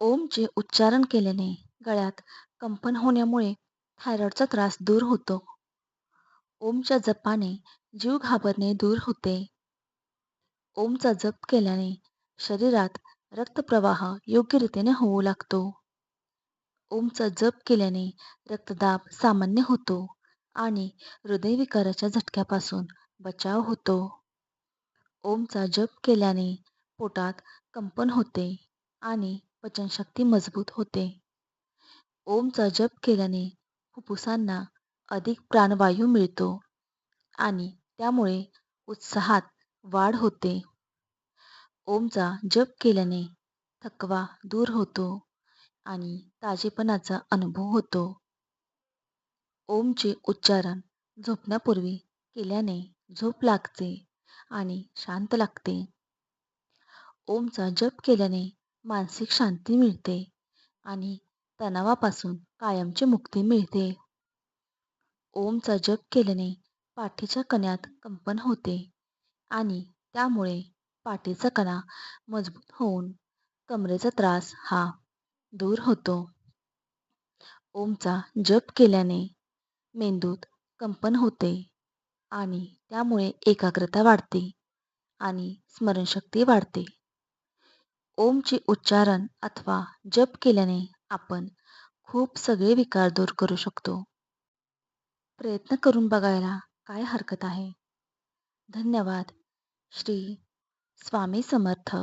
ओमचे उच्चारण केल्याने गळ्यात कंपन होण्यामुळे थायरॉइडचा त्रास दूर होतो. ओमच्या जपाने जीव घाबरणे दूर होते. ओमचा जप केल्याने शरीरात रक्तप्रवाह योग्य रीतीने होऊ लागतो. ओमचा जप केल्याने रक्तदाब सामान्य होतो आणि हृदयविकाराच्या झटक्यापासून बचाव होतो. ओमचा जप केल्याने पोटात कंपन होते आणि पचनशक्ती मजबूत होते. ओमचा जप केल्याने फुफ्फुसांना अधिक प्राणवायू मिळतो आणि त्यामुळे उत्साहात वाढ होते. ओमचा जप केल्याने थकवा दूर होतो आणि ताजेपणाचा अनुभव होतो. ओमचे उच्चारण झोपण्यापूर्वी केल्याने झोप लागते आणि शांत लागते. ओमचा जप केल्याने मानसिक शांती मिळते आणि तणावापासून कायमची मुक्ती मिळते. ओमचा जप केल्याने पाठीच्या कण्यात कंपन होते आणि त्यामुळे पाठीचा कणा मजबूत होऊन कमरेचा त्रास हा दूर होतो. ओमचा जप केल्याने मेंदूत कंपन होते आणि त्यामुळे एकाग्रता वाढते आणि स्मरणशक्ती वाढते. ओमचे उच्चारण अथवा जप केल्याने आपण खूप सगळे विकार दूर करू शकतो. प्रयत्न करून बघायला काय हरकत आहे. धन्यवाद. श्री स्वामी समर्थ